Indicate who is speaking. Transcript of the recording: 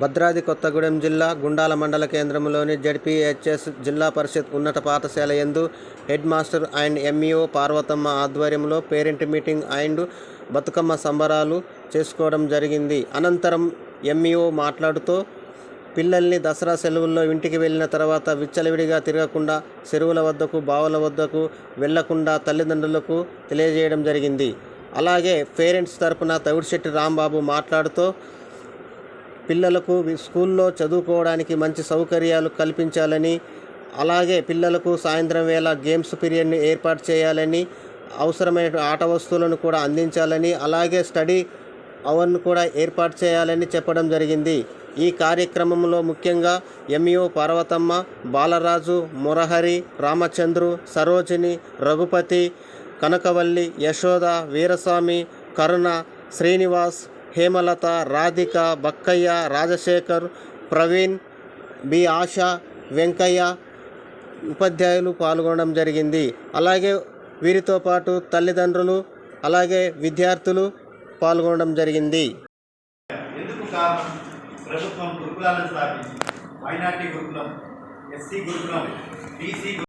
Speaker 1: భద్రాద్రి కొత్తగూడెం జిల్లా గుండాల మండల కేంద్రంలోని జడ్పీహెచ్ఎస్ జిల్లా పరిషత్ ఉన్నత పాఠశాల యందు head master and MEO Parvathamma ఆధ్వర్యంలో పేరెంట్ మీటింగ్ అండ్ బతుకమ్మ సంబరాలు చేసుకోవడం జరిగింది. అనంతరం ఎంఈఓ మాట్లాడుతూ పిల్లల్ని దసరా సెలవుల్లో ఇంటికి వెళ్ళిన తర్వాత విచ్చలవిడిగా తిరగకుండా చెరువుల వద్దకు బావుల వద్దకు వెళ్ళకుండా తల్లిదండ్రులకు తెలియజేయడం జరిగింది. అలాగే పేరెంట్స్ తరపున తవిడిశెట్టి రాంబాబు మాట్లాడుతూ పిల్లలకు స్కూల్లో చదువుకోవడానికి మంచి సౌకర్యాలు కల్పించాలని అలాగే పిల్లలకు సాయంత్రం వేళ గేమ్స్ పీరియడ్ని ఏర్పాటు చేయాలని అవసరమైన ఆట వస్తువులను కూడా అందించాలని అలాగే స్టడీ అవర్ను కూడా ఏర్పాటు చేయాలని చెప్పడం జరిగింది. ఈ కార్యక్రమంలో ముఖ్యంగా ఎంఈఓ పార్వతమ్మ బాలరాజు మురహరి రామచంద్రు సరోజిని రఘుపతి కనకవల్లి యశోద వీరస్వామి కరుణ శ్రీనివాస్ హేమలత రాధిక బక్కయ్య రాజశేఖర్ ప్రవీణ్ బి ఆశ వెంకయ్య ఉపాధ్యాయులు పాల్గొనడం జరిగింది. అలాగే వీరితో పాటు తల్లిదండ్రులు అలాగే విద్యార్థులు పాల్గొనడం జరిగింది.
Speaker 2: ఎందుకు కారణం ప్రభుత్వం గురుకులాలను స్థాపించింది? మైనార్టీ గురుకులం ఎస్సీ గురుకులం బీసీ